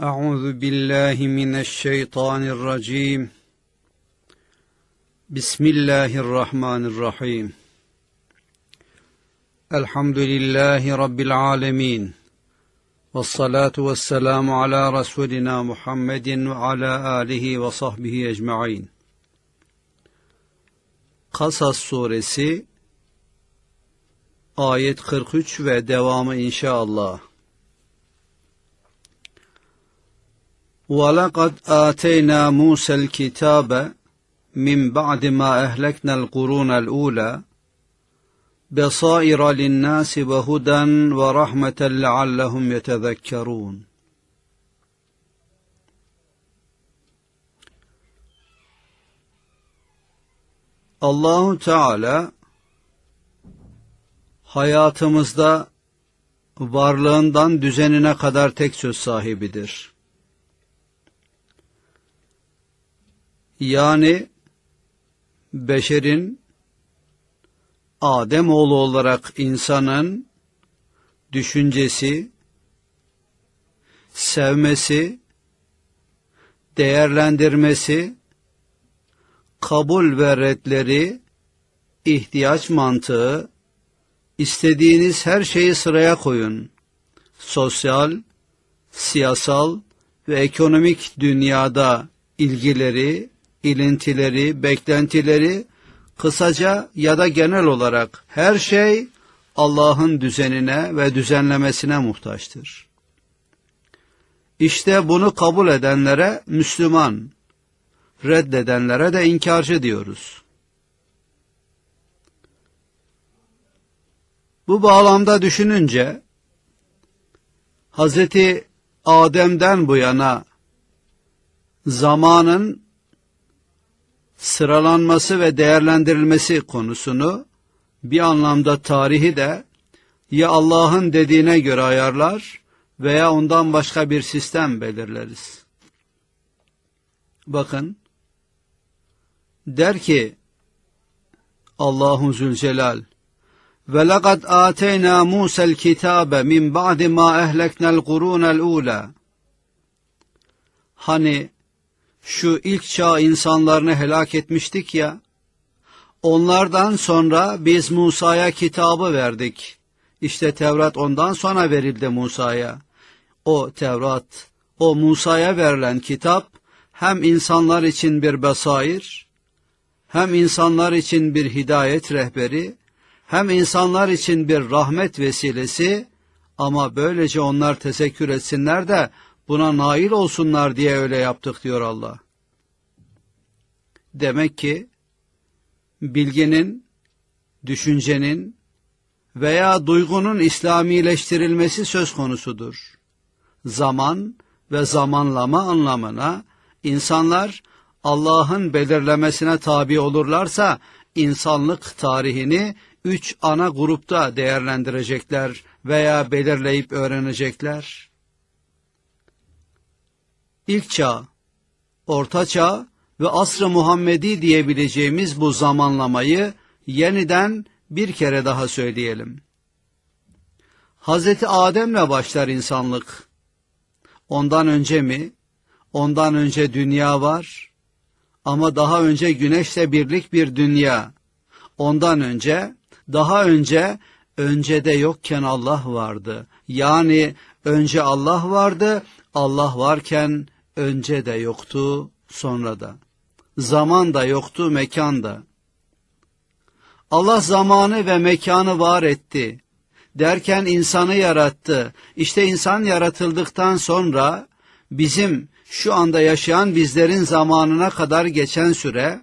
أعوذ بالله من الشيطان الرجيم بسم الله الرحمن الرحيم الحمد لله رب العالمين والصلاة والسلام على رسولنا محمد وعلى آله وصحبه أجمعين Kasas suresi ayet 43 ve devamı inşallah. وَلَقَدْ آتَيْنَا مُوسَى الْكِتَابَ مِنْ بَعْدِ مَا أَهْلَكْنَا الْقُرُونَ الْأُولَى بَصَائِرَ لِلنَّاسِ وَهُدًى وَرَحْمَةً لَعَلَّهُمْ يَتَذَكَّرُونَ Allahu Teala hayatımızda varlığından düzenine kadar tek söz sahibidir. Yani beşerin Adem oğlu olarak insanın düşüncesi, sevmesi, değerlendirmesi, kabul ve redleri, ihtiyaç mantığı, istediğiniz her şeyi sıraya koyun. Sosyal, siyasal ve ekonomik dünyada ilgileri, ilintileri, beklentileri, kısaca ya da genel olarak her şey Allah'ın düzenine ve düzenlemesine muhtaçtır. İşte bunu kabul edenlere Müslüman, reddedenlere de inkarcı diyoruz. Bu bağlamda düşününce Hazreti Adem'den bu yana zamanın sıralanması ve değerlendirilmesi konusunu bir anlamda tarihi de ya Allah'ın dediğine göre ayarlar veya ondan başka bir sistem belirleriz. Bakın der ki Allahu Zülcelal ve lekad ateyna Musa'l kitabe min ba'di ma ehlekna'l quruna'l ula Hani şu ilk çağ insanlarını helak etmiştik ya, onlardan sonra biz Musa'ya kitabı verdik. İşte Tevrat ondan sonra verildi Musa'ya. O Tevrat, o Musa'ya verilen kitap hem insanlar için bir besair, hem insanlar için bir hidayet rehberi, hem insanlar için bir rahmet vesilesi ama böylece onlar tesekkür etsinler de buna nail olsunlar diye öyle yaptık diyor Allah. Demek ki bilginin, düşüncenin veya duygunun İslamileştirilmesi söz konusudur. Zaman ve zamanlama anlamına insanlar Allah'ın belirlemesine tabi olurlarsa insanlık tarihini üç ana grupta değerlendirecekler veya belirleyip öğrenecekler. İlk çağ, orta çağ ve asr-ı Muhammedi diyebileceğimiz bu zamanlamayı yeniden bir kere daha söyleyelim. Hazreti Adem'le başlar insanlık. Ondan önce mi? Ondan önce dünya var. Ama daha önce güneşle birlik bir dünya. Ondan önce, daha önce, öncede yokken Allah vardı. Yani önce Allah vardı, Allah varken önce de yoktu, sonra da. Zaman da yoktu, mekan da. Allah zamanı ve mekanı var etti. Derken insanı yarattı. İşte insan yaratıldıktan sonra bizim şu anda yaşayan bizlerin zamanına kadar geçen süre,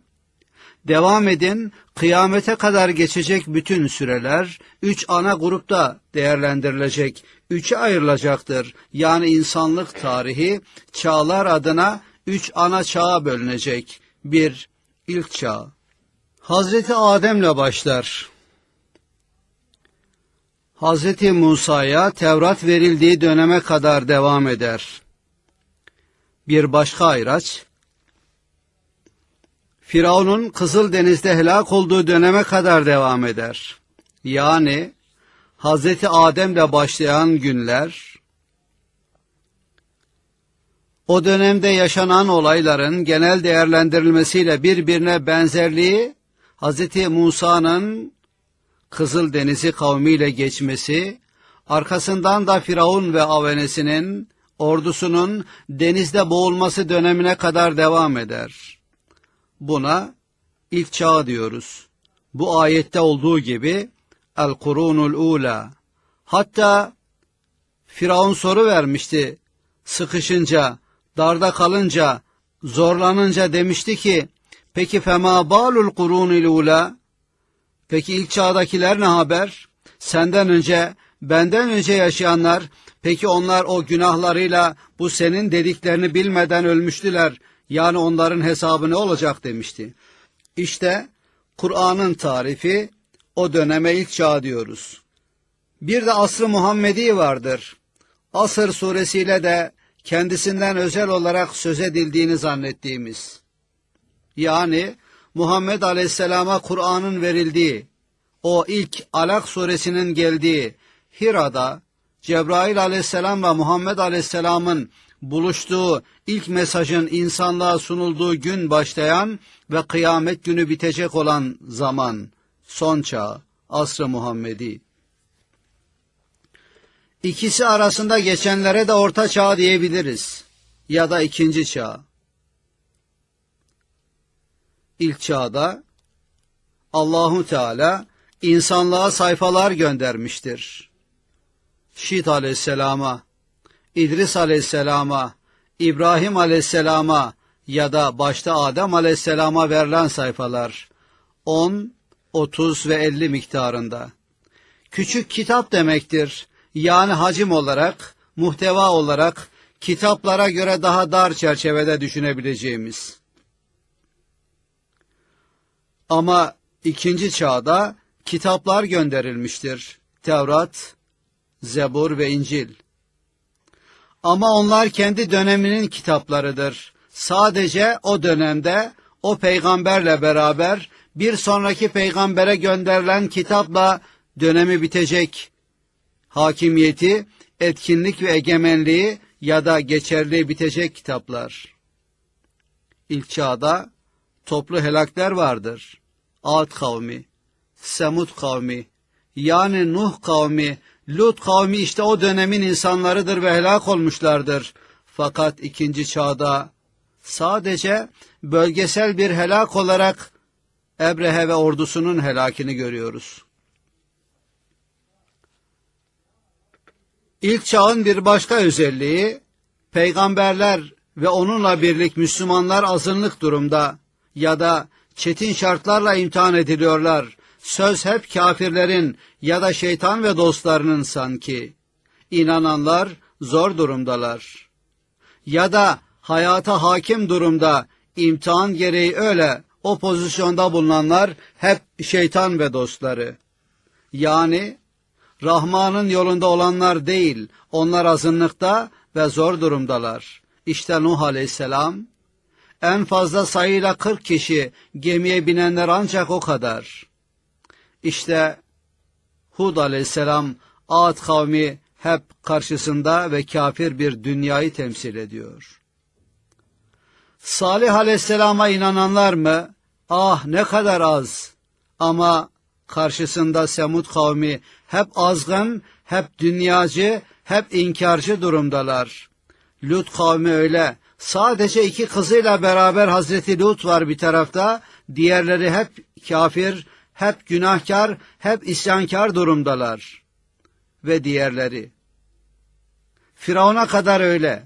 devam edin kıyamete kadar geçecek bütün süreler üç ana grupta değerlendirilecek, üçe ayrılacaktır. Yani insanlık tarihi çağlar adına üç ana çağa bölünecek. Bir, ilk çağ. Hazreti Adem'le başlar. Hazreti Musa'ya Tevrat verildiği döneme kadar devam eder. Bir başka ayraç, Firavun'un Kızıldeniz'de helak olduğu döneme kadar devam eder. Yani Hazreti Adem'le başlayan günler o dönemde yaşanan olayların genel değerlendirilmesiyle birbirine benzerliği Hz. Musa'nın Kızıl Denizi kavmiyle geçmesi, arkasından da Firavun ve avenesinin ordusunun denizde boğulması dönemine kadar devam eder. Buna ilk çağ diyoruz. Bu ayette olduğu gibi El Kurunul Ula. Hatta Firavun soru vermişti. Sıkışınca, darda kalınca, zorlanınca demişti ki, peki fema balul kurunil ula? Peki ilk çağdakiler ne haber? Senden önce, benden önce yaşayanlar, peki onlar o günahlarıyla bu senin dediklerini bilmeden ölmüştüler. Yani onların hesabı ne olacak demişti. İşte Kur'an'ın tarifi o döneme ilk çağ diyoruz. Bir de asrı Muhammedi vardır. Asır suresiyle de kendisinden özel olarak söz edildiğini zannettiğimiz. Yani Muhammed Aleyhisselam'a Kur'an'ın verildiği, o ilk Alak suresinin geldiği Hira'da Cebrail Aleyhisselam ve Muhammed Aleyhisselam'ın buluştuğu ilk mesajın insanlığa sunulduğu gün başlayan ve kıyamet günü bitecek olan zaman, son çağ, asr-ı Muhammedi. İkisi arasında geçenlere de orta çağ diyebiliriz ya da ikinci çağ. İlk çağda Allahu Teala insanlığa sayfalar göndermiştir. Şit aleyhisselama, İdris aleyhisselama, İbrahim aleyhisselama ya da başta Adem aleyhisselama verilen sayfalar 10, 30 ve 50 miktarında. Küçük kitap demektir. Yani hacim olarak, muhteva olarak kitaplara göre daha dar çerçevede düşünebileceğimiz. Ama ikinci çağda kitaplar gönderilmiştir. Tevrat, Zebur ve İncil. Ama onlar kendi döneminin kitaplarıdır. Sadece o dönemde o peygamberle beraber bir sonraki peygambere gönderilen kitapla dönemi bitecek. Hakimiyeti, etkinlik ve egemenliği ya da geçerliği bitecek kitaplar. İlk çağda toplu helakler vardır. Ad kavmi, Semud kavmi, yani Nuh kavmi, Lut kavmi işte o dönemin insanlarıdır ve helak olmuşlardır. Fakat ikinci çağda sadece bölgesel bir helak olarak Ebrehe ve ordusunun helakini görüyoruz. İlk çağın bir başka özelliği, peygamberler ve onunla birlik Müslümanlar azınlık durumda ya da çetin şartlarla imtihan ediliyorlar. Söz hep kafirlerin ya da şeytan ve dostlarının sanki. İnananlar zor durumdalar. Ya da hayata hakim durumda imtihan gereği öyle o pozisyonda bulunanlar hep şeytan ve dostları. Yani Rahman'ın yolunda olanlar değil, onlar azınlıkta ve zor durumdalar. İşte Nuh Aleyhisselam, en fazla sayıyla 40 kişi, gemiye binenler ancak o kadar. İşte Hud Aleyhisselam, Ad kavmi hep karşısında ve kafir bir dünyayı temsil ediyor. Salih Aleyhisselam'a inananlar mı? Ah ne kadar az. Ama karşısında Semud kavmi hep azgın, hep dünyacı, hep inkarcı durumdalar. Lut kavmi öyle. Sadece iki kızıyla beraber Hazreti Lut var bir tarafta, diğerleri hep kafir, hep günahkar, hep isyankar durumdalar. Ve diğerleri. Firavun'a kadar öyle.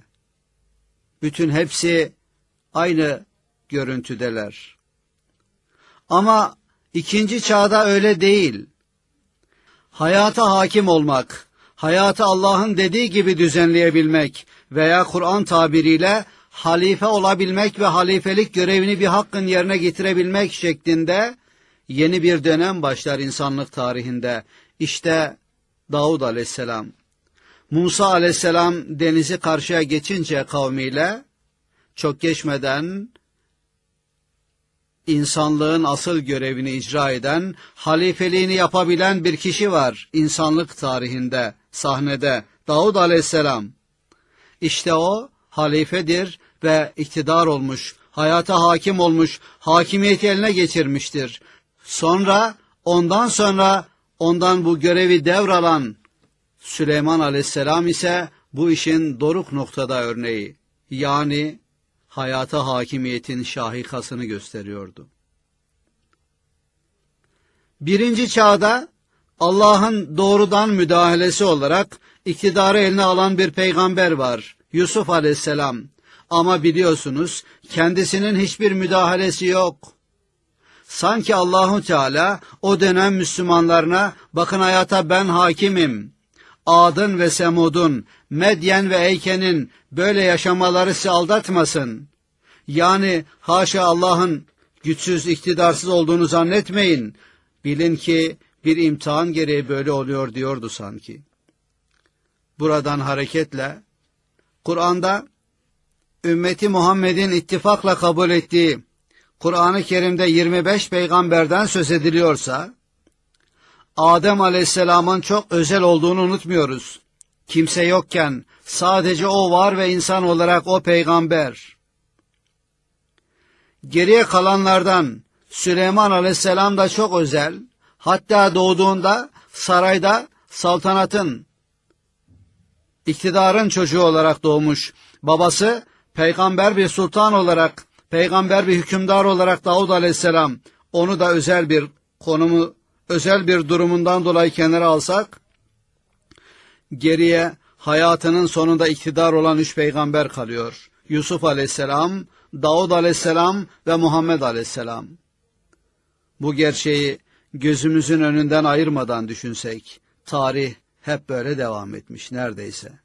Bütün hepsi aynı görüntüdeler. Ama ikinci çağda öyle değil. Hayata hakim olmak, hayatı Allah'ın dediği gibi düzenleyebilmek veya Kur'an tabiriyle halife olabilmek ve halifelik görevini bir hakkın yerine getirebilmek şeklinde yeni bir dönem başlar insanlık tarihinde. İşte Davud aleyhisselam. Musa aleyhisselam denizi karşıya geçince kavmiyle çok geçmeden insanlığın asıl görevini icra eden, halifeliğini yapabilen bir kişi var insanlık tarihinde, sahnede. Davud aleyhisselam. İşte o halifedir ve iktidar olmuş, hayata hakim olmuş, hakimiyeti eline geçirmiştir. Sonra ondan sonra ondan bu görevi devralan Süleyman Aleyhisselam ise bu işin doruk noktada örneği. Yani hayata hakimiyetin şahikasını gösteriyordu. Birinci çağda Allah'ın doğrudan müdahalesi olarak iktidarı eline alan bir peygamber var. Yusuf aleyhisselam. Ama biliyorsunuz kendisinin hiçbir müdahalesi yok. Sanki Allahu Teala o dönem Müslümanlarına bakın hayata ben hakimim. Adın ve Semud'un, Medyen ve Eyken'in böyle yaşamaları sizi aldatmasın. Yani haşa Allah'ın güçsüz, iktidarsız olduğunu zannetmeyin. Bilin ki bir imtihan gereği böyle oluyor diyordu sanki. Buradan hareketle Kur'an'da ümmeti Muhammed'in ittifakla kabul ettiği Kur'an-ı Kerim'de 25 peygamberden söz ediliyorsa Adem Aleyhisselam'ın çok özel olduğunu unutmuyoruz. Kimse yokken sadece o var ve insan olarak o peygamber. Geriye kalanlardan Süleyman Aleyhisselam da çok özel. Hatta doğduğunda sarayda saltanatın, iktidarın çocuğu olarak doğmuş. Babası peygamber bir sultan olarak, peygamber bir hükümdar olarak Davud Aleyhisselam. Onu da özel bir konumu, özel bir durumundan dolayı kenara alsak, geriye hayatının sonunda iktidar olan üç peygamber kalıyor. Yusuf Aleyhisselam, Davud Aleyhisselam ve Muhammed Aleyhisselam. Bu gerçeği gözümüzün önünden ayırmadan düşünsek, tarih hep böyle devam etmiş neredeyse.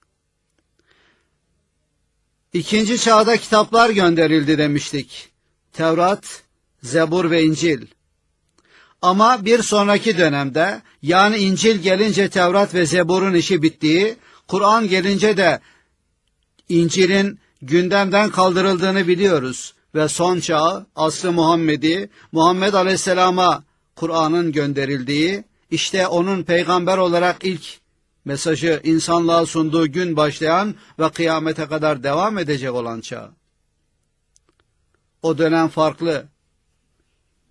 İkinci çağda kitaplar gönderildi demiştik. Tevrat, Zebur ve İncil. Ama bir sonraki dönemde yani İncil gelince Tevrat ve Zebur'un işi bittiği, Kur'an gelince de İncil'in gündemden kaldırıldığını biliyoruz ve son çağ asrı Muhammedi Muhammed Aleyhisselam'a Kur'an'ın gönderildiği işte onun peygamber olarak ilk mesajı insanlığa sunduğu gün başlayan ve kıyamete kadar devam edecek olan çağ. O dönem farklı.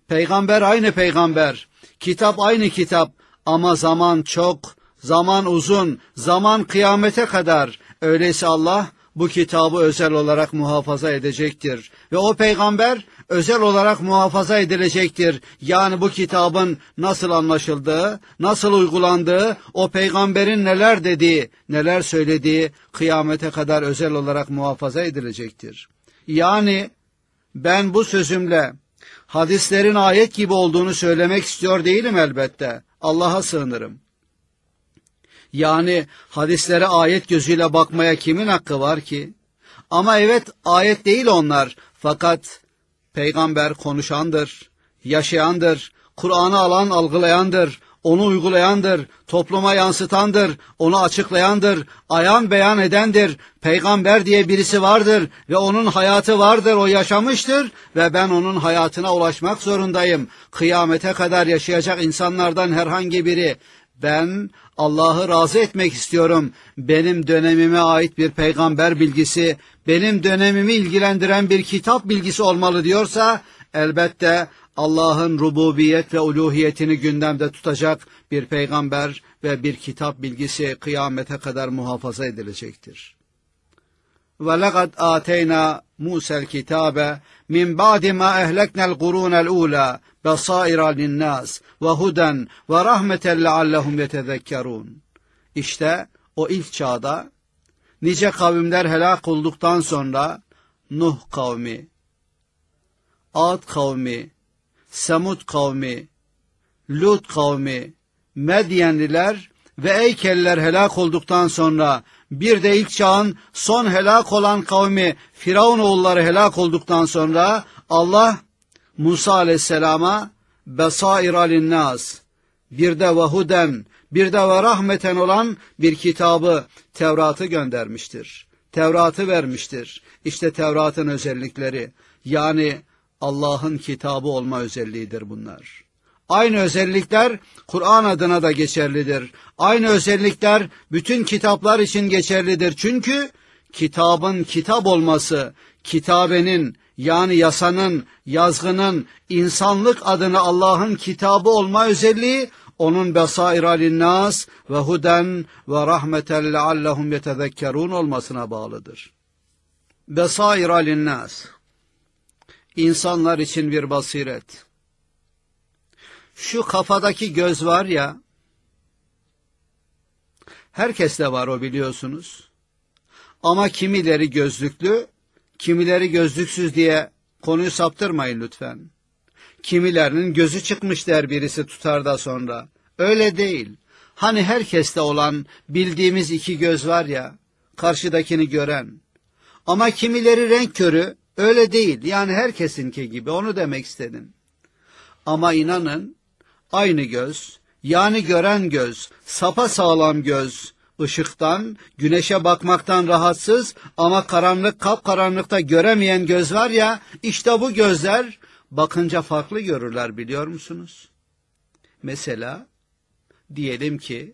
Peygamber aynı peygamber, kitap aynı kitap ama zaman çok, zaman uzun, zaman kıyamete kadar. Öyleyse Allah bu kitabı özel olarak muhafaza edecektir. Ve o peygamber özel olarak muhafaza edilecektir. Yani bu kitabın nasıl anlaşıldığı, nasıl uygulandığı, o peygamberin neler dediği, neler söylediği kıyamete kadar özel olarak muhafaza edilecektir. Yani ben bu sözümle hadislerin ayet gibi olduğunu söylemek istiyor değilim elbette. Allah'a sığınırım. Yani hadislere ayet gözüyle bakmaya kimin hakkı var ki? Ama evet ayet değil onlar. Fakat peygamber konuşandır, yaşayandır, Kur'an'ı alan algılayandır, onu uygulayandır, topluma yansıtandır, onu açıklayandır, ayan beyan edendir. Peygamber diye birisi vardır ve onun hayatı vardır, o yaşamıştır ve ben onun hayatına ulaşmak zorundayım. Kıyamete kadar yaşayacak insanlardan herhangi biri ben Allah'ı razı etmek istiyorum. Benim dönemime ait bir peygamber bilgisi, benim dönemimi ilgilendiren bir kitap bilgisi olmalı diyorsa elbette Allah'ın rububiyet ve uluhiyetini gündemde tutacak bir peygamber ve bir kitap bilgisi kıyamete kadar muhafaza edilecektir. Ve lekad ateyna Musa'l kitabe min ba'di ma ehlekna'l quruna'l ula besaira linnas ve huden ve rahmeten leallehum yetezekkerun. İşte o ilk çağda nice kavimler helak olduktan sonra Nuh kavmi, Ad kavmi, Semud kavmi, Lut kavmi, Medyenliler ve Eykeliler helak olduktan sonra bir de ilk çağın son helak olan kavmi Firavun oğulları helak olduktan sonra Allah Musa aleyhisselama besaira linnas bir de vehuden bir de ve rahmeten olan bir kitabı Tevrat'ı göndermiştir. Tevrat'ı vermiştir. İşte Tevrat'ın özellikleri yani Allah'ın kitabı olma özelliğidir bunlar. Aynı özellikler Kur'an adına da geçerlidir. Aynı özellikler bütün kitaplar için geçerlidir. Çünkü kitabın kitap olması, kitabenin yani yasanın, yazgının insanlık adına Allah'ın kitabı olma özelliği onun besaira linnas ve huden ve rahmeten leallehum yetezekkerun olmasına bağlıdır. Besaira linnas insanlar için bir basiret. Şu kafadaki göz var ya, herkeste var o biliyorsunuz. Ama kimileri gözlüklü, kimileri gözlüksüz diye konuyu saptırmayın lütfen. Kimilerinin gözü çıkmış der birisi tutar da sonra. Öyle değil. Hani herkeste olan bildiğimiz iki göz var ya, karşıdakini gören. Ama kimileri renk körü, öyle değil. Yani herkesinki gibi, onu demek istedim. Ama inanın, aynı göz, yani gören göz, sapa sağlam göz, ışıktan, güneşe bakmaktan rahatsız ama karanlık kapkaranlıkta göremeyen göz var ya, işte bu gözler bakınca farklı görürler biliyor musunuz? Mesela diyelim ki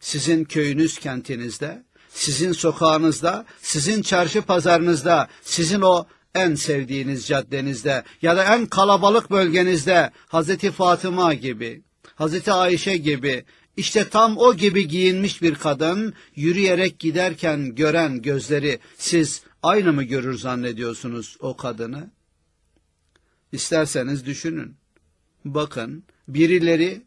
sizin köyünüz kentinizde, sizin sokağınızda, sizin çarşı pazarınızda, sizin o en sevdiğiniz caddenizde ya da en kalabalık bölgenizde Hazreti Fatıma gibi, Hazreti Ayşe gibi işte tam o gibi giyinmiş bir kadın yürüyerek giderken gören gözleri siz aynı mı görür zannediyorsunuz o kadını? İsterseniz düşünün. Bakın birileri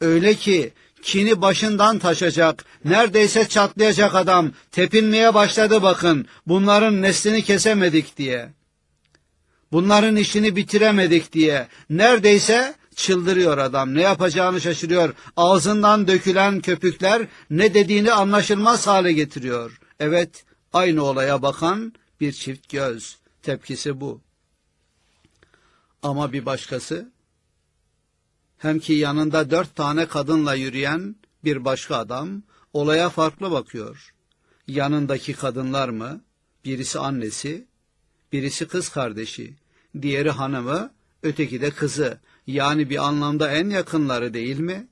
öyle ki kini başından taşacak, neredeyse çatlayacak adam tepinmeye başladı bakın bunların neslini kesemedik diye. Bunların işini bitiremedik diye neredeyse çıldırıyor adam. Ne yapacağını şaşırıyor. Ağzından dökülen köpükler ne dediğini anlaşılmaz hale getiriyor. Evet, aynı olaya bakan bir çift göz. Tepkisi bu. Ama bir başkası, hem ki yanında dört tane kadınla yürüyen bir başka adam, olaya farklı bakıyor. Yanındaki kadınlar mı? Birisi annesi, birisi kız kardeşi, diğeri hanımı, öteki de kızı. Yani bir anlamda en yakınları değil mi?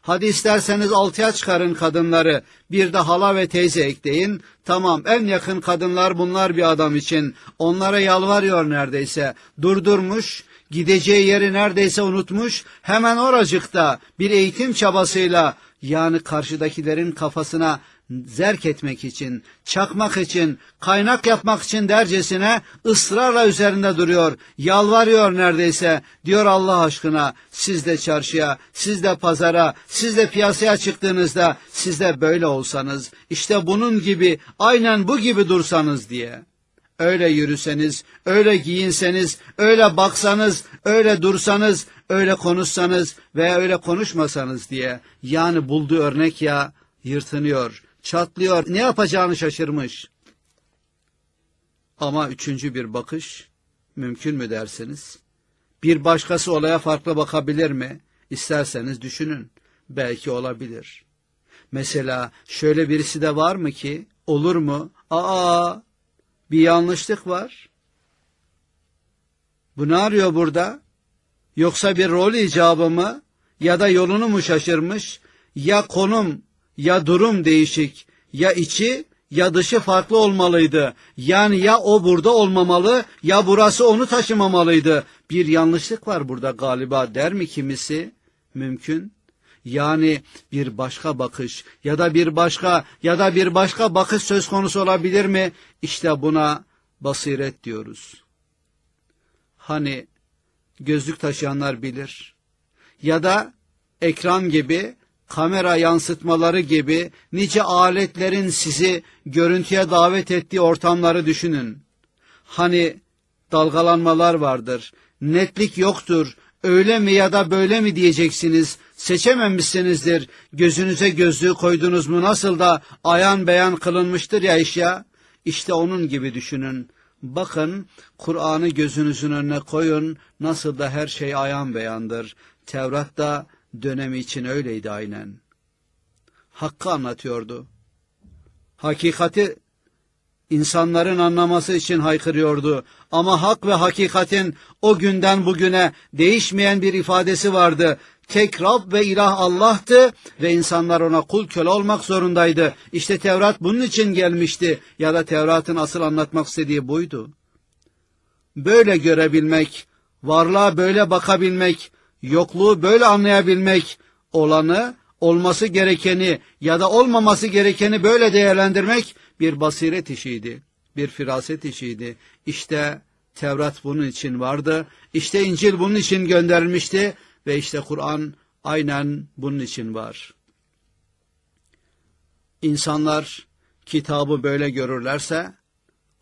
Hadi isterseniz altıya çıkarın kadınları, bir de hala ve teyze ekleyin. Tamam en yakın kadınlar bunlar bir adam için. Onlara yalvarıyor neredeyse. Durdurmuş, gideceği yeri neredeyse unutmuş. Hemen oracıkta bir eğitim çabasıyla yani karşıdakilerin kafasına zerk etmek için, çakmak için, kaynak yapmak için dercesine ısrarla üzerinde duruyor. Yalvarıyor neredeyse. Diyor Allah aşkına siz de çarşıya, siz de pazara, siz de piyasaya çıktığınızda siz de böyle olsanız, işte bunun gibi, aynen bu gibi dursanız diye. Öyle yürüseniz, öyle giyinseniz, öyle baksanız, öyle dursanız, öyle konuşsanız veya öyle konuşmasanız diye. Yani bulduğu örnek ya yırtınıyor, çatlıyor, ne yapacağını şaşırmış. Ama üçüncü bir bakış mümkün mü dersiniz? Bir başkası olaya farklı bakabilir mi? İsterseniz düşünün. Belki olabilir. Mesela şöyle birisi de var mı ki olur mu? Aa bir yanlışlık var. Bu ne arıyor burada? Yoksa bir rol icabı mı? Ya da yolunu mu şaşırmış? Ya konum ya durum değişik, ya içi ya dışı farklı olmalıydı. Yani ya o burada olmamalı ya burası onu taşımamalıydı. Bir yanlışlık var burada galiba der mi kimisi? Mümkün. Yani bir başka bakış ya da bir başka ya da bir başka bakış söz konusu olabilir mi? İşte buna basiret diyoruz. Hani gözlük taşıyanlar bilir. Ya da ekran gibi kamera yansıtmaları gibi nice aletlerin sizi görüntüye davet ettiği ortamları düşünün. Hani dalgalanmalar vardır, netlik yoktur, öyle mi ya da böyle mi diyeceksiniz, seçememişsinizdir, gözünüze gözlüğü koydunuz mu? Nasıl da ayan beyan kılınmıştır ya iş ya, işte onun gibi düşünün. Bakın Kur'an'ı gözünüzün önüne koyun, nasıl da her şey ayan beyandır. Tevrat'ta dönemi için öyleydi aynen. Hakkı anlatıyordu. Hakikati insanların anlaması için haykırıyordu. Ama hak ve hakikatin o günden bugüne değişmeyen bir ifadesi vardı. tek Rab ve ilah Allah'tı ve insanlar ona kul köle olmak zorundaydı. İşte Tevrat bunun için gelmişti ya da Tevrat'ın asıl anlatmak istediği buydu. Böyle görebilmek, varlığa böyle bakabilmek, yokluğu böyle anlayabilmek, olanı, olması gerekeni ya da olmaması gerekeni böyle değerlendirmek bir basiret işiydi, bir firaset işiydi. İşte Tevrat bunun için vardı, işte İncil bunun için gönderilmişti ve işte Kur'an aynen bunun için var. İnsanlar kitabı böyle görürlerse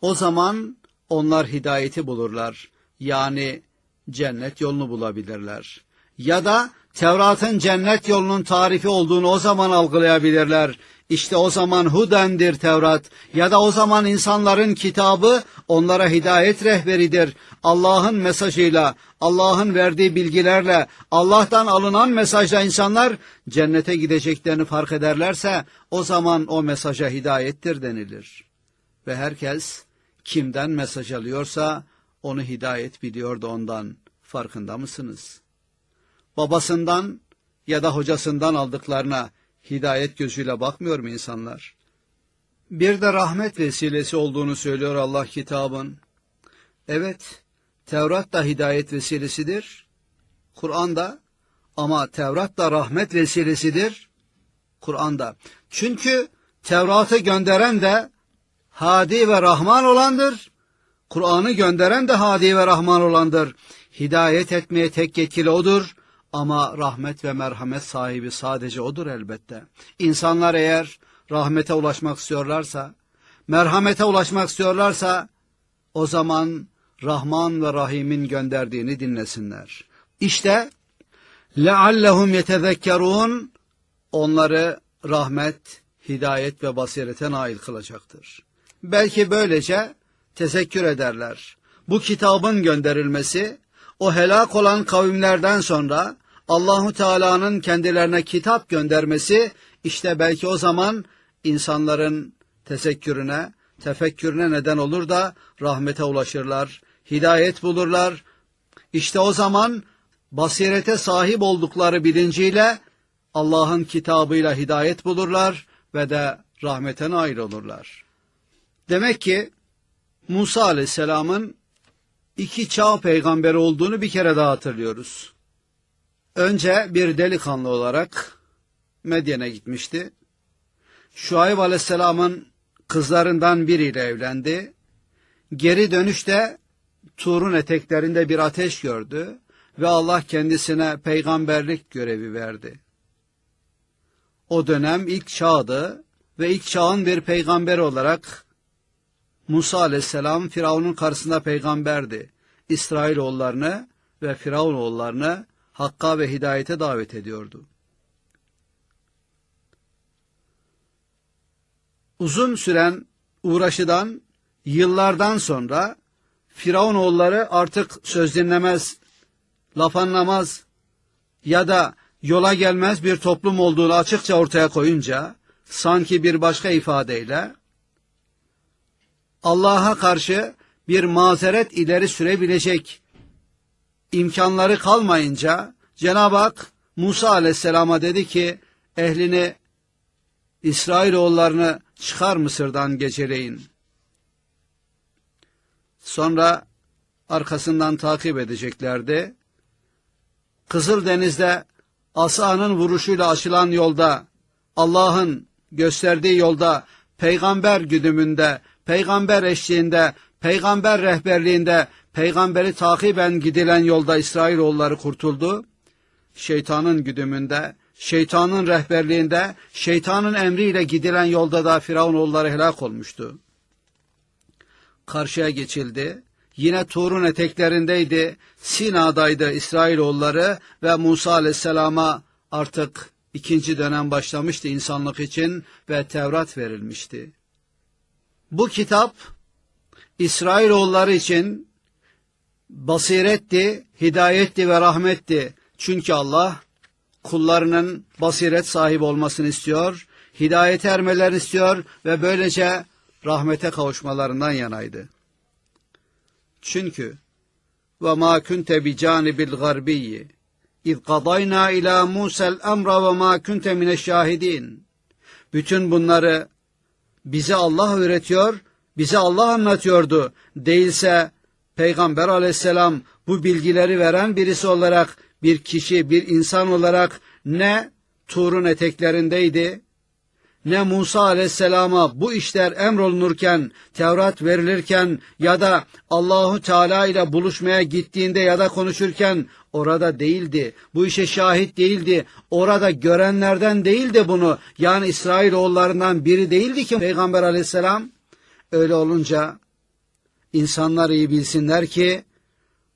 o zaman onlar hidayeti bulurlar. Yani cennet yolunu bulabilirler. Ya da Tevrat'ın cennet yolunun tarifi olduğunu o zaman algılayabilirler. İşte o zaman hudendir Tevrat ya da o zaman insanların kitabı onlara hidayet rehberidir. Allah'ın mesajıyla, Allah'ın verdiği bilgilerle, Allah'tan alınan mesajla insanlar cennete gideceklerini fark ederlerse o zaman o mesaja hidayettir denilir. Ve herkes kimden mesaj alıyorsa onu hidayet biliyordu ondan. Farkında mısınız? Babasından ya da hocasından aldıklarına hidayet gözüyle bakmıyor mu insanlar? Bir de rahmet vesilesi olduğunu söylüyor Allah kitabın. Evet, Tevrat da hidayet vesilesidir. Kur'an da ama Tevrat da rahmet vesilesidir. Kur'an'da. Çünkü Tevrat'ı gönderen de Hadi ve Rahman olandır. Kur'an'ı gönderen de Hadi ve Rahman olandır. Hidayet etmeye tek yetkili odur. Ama rahmet ve merhamet sahibi sadece odur elbette. İnsanlar eğer rahmete ulaşmak istiyorlarsa, merhamete ulaşmak istiyorlarsa o zaman Rahman ve Rahim'in gönderdiğini dinlesinler. İşte leallehum yetezekkerun onları rahmet, hidayet ve basirete nail kılacaktır. Belki böylece tezekkür ederler. Bu kitabın gönderilmesi o helak olan kavimlerden sonra Allahu Teala'nın kendilerine kitap göndermesi işte belki o zaman insanların tesekkürüne, tefekkürüne neden olur da rahmete ulaşırlar, hidayet bulurlar. İşte o zaman basirete sahip oldukları bilinciyle Allah'ın kitabıyla hidayet bulurlar ve de rahmete nail olurlar. Demek ki Musa Aleyhisselam'ın iki çağ peygamberi olduğunu bir kere daha hatırlıyoruz. Önce bir delikanlı olarak Medyen'e gitmişti. Şuayb Aleyhisselam'ın kızlarından biriyle evlendi. Geri dönüşte Tur'un eteklerinde bir ateş gördü ve Allah kendisine peygamberlik görevi verdi. O dönem ilk çağdı ve ilk çağın bir peygamber olarak Musa aleyhisselam Firavun'un karşısında peygamberdi. İsrailoğullarını ve Firavunoğullarını hakka ve hidayete davet ediyordu. Uzun süren uğraşıdan yıllardan sonra Firavunoğulları artık söz dinlemez, laf anlamaz ya da yola gelmez bir toplum olduğunu açıkça ortaya koyunca sanki bir başka ifadeyle Allah'a karşı bir mazeret ileri sürebilecek imkanları kalmayınca Cenab-ı Hak Musa aleyhisselama dedi ki ehlini İsrailoğullarını çıkar Mısır'dan geceleyin. Sonra arkasından takip edeceklerdi. Kızıldeniz'de asanın vuruşuyla açılan yolda, Allah'ın gösterdiği yolda, peygamber güdümünde, peygamber eşliğinde, peygamber rehberliğinde, peygamberi takiben gidilen yolda İsrailoğulları kurtuldu. Şeytanın güdümünde, şeytanın rehberliğinde, şeytanın emriyle gidilen yolda da Firavunoğulları helak olmuştu. Karşıya geçildi. Yine Tur'un eteklerindeydi, Sina'daydı İsrailoğulları ve Musa aleyhisselama artık ikinci dönem başlamıştı insanlık için ve Tevrat verilmişti. Bu kitap İsrailoğulları için basiretti, hidayetti ve rahmetti. Çünkü Allah kullarının basiret sahibi olmasını istiyor, hidayet ermelerini istiyor ve böylece rahmete kavuşmalarından yanaydı. Çünkü ve ma kunte bi canibil garbiyyi İz kadayna ila Musa'l emra ve ma kunte mineşşahidin. Bütün bunları bize Allah öğretiyor, bize Allah anlatıyordu. Değilse Peygamber aleyhisselam bu bilgileri veren birisi olarak bir kişi, bir insan olarak ne Tur'un eteklerindeydi, ne Musa aleyhisselama bu işler emrolunurken, Tevrat verilirken ya da Allahu Teala ile buluşmaya gittiğinde ya da konuşurken orada değildi. Bu işe şahit değildi. Orada görenlerden değildi bunu. Yani İsrailoğullarından biri değildi ki Peygamber aleyhisselam. Öyle olunca insanlar iyi bilsinler ki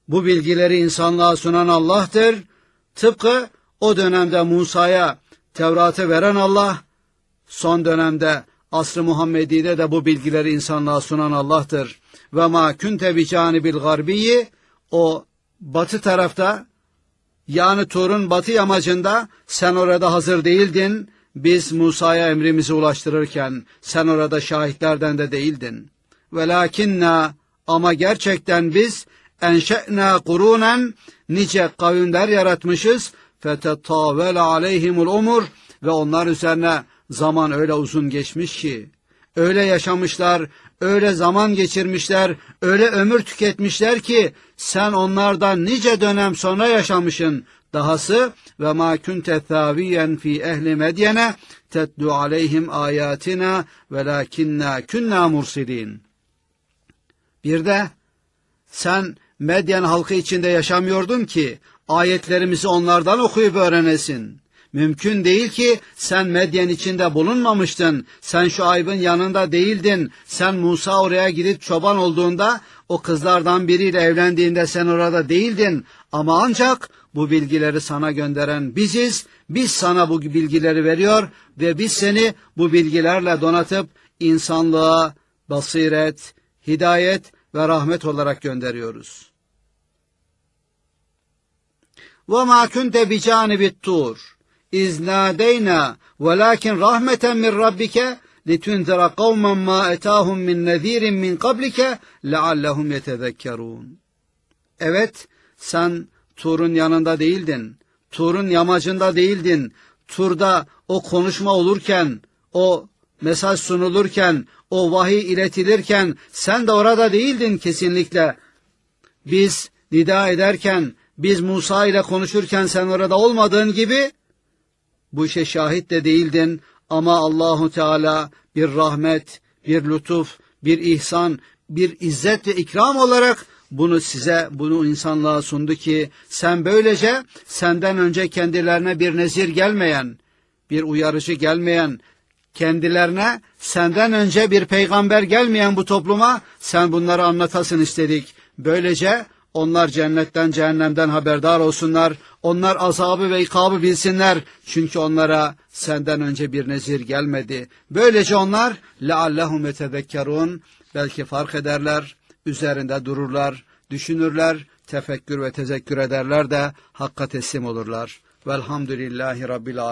bu bilgileri insanlığa sunan Allah'tır. Tıpkı o dönemde Musa'ya Tevrat'ı veren Allah, son dönemde asr-ı Muhammedi'de de bu bilgileri insanlığa sunan Allah'tır. Ve ma kunte bi canibil garbiyi o batı tarafta yani Tur'un batı yamacında sen orada hazır değildin. Biz Musa'ya emrimizi ulaştırırken sen orada şahitlerden de değildin. Velakinna ama gerçekten biz enşe'na kurunen nice kavimler yaratmışız. Fetetavele aleyhimul umur ve onlar üzerine zaman öyle uzun geçmiş ki öyle yaşamışlar, öyle zaman geçirmişler, öyle ömür tüketmişler ki sen onlardan nice dönem sonra yaşamışın. Dahası ve ma kunte thaviyen fi ehli medyene tetlu aleyhim ayatina velakinna kunna mursilin. Bir de sen Medyen halkı içinde yaşamıyordun ki ayetlerimizi onlardan okuyup öğrenesin. Mümkün değil ki sen Medyen içinde bulunmamıştın. Sen şu aybın yanında değildin. Sen Musa oraya gidip çoban olduğunda o kızlardan biriyle evlendiğinde sen orada değildin. Ama ancak bu bilgileri sana gönderen biziz. Biz sana bu bilgileri veriyor ve biz seni bu bilgilerle donatıp insanlığa basiret, hidayet ve rahmet olarak gönderiyoruz. وَمَا كُنْتَ بِجَانِبِ الطُّورِ اِذْ نَادَيْنَا وَلَكِنْ رَحْمَةً مِنْ رَبِّكَ لِتُنْذِرَ قَوْمًا مَا اَتَاهُمْ مِنْ نَذ۪يرٍ مِنْ قَبْلِكَ لَعَلَّهُمْ يَتَذَكَّرُونَ Evet, sen Tur'un yanında değildin. Tur'un yamacında değildin. Tur'da o konuşma olurken, o mesaj sunulurken, o vahiy iletilirken sen de orada değildin kesinlikle. Biz nida ederken, biz Musa ile konuşurken sen orada olmadığın gibi bu işe şahit de değildin ama Allahu Teala bir rahmet, bir lütuf, bir ihsan, bir izzet ve ikram olarak bunu size, bunu insanlığa sundu ki sen böylece senden önce kendilerine bir nezir gelmeyen, bir uyarıcı gelmeyen, kendilerine senden önce bir peygamber gelmeyen bu topluma sen bunları anlatasın istedik. Böylece onlar cennetten cehennemden haberdar olsunlar. Onlar azabı ve ikabı bilsinler. Çünkü onlara senden önce bir nezir gelmedi. Böylece onlar leallehum yetezekkerun belki fark ederler, üzerinde dururlar, düşünürler, tefekkür ve tezekkür ederler de hakka teslim olurlar. Velhamdülillahi Rabbil Alemin.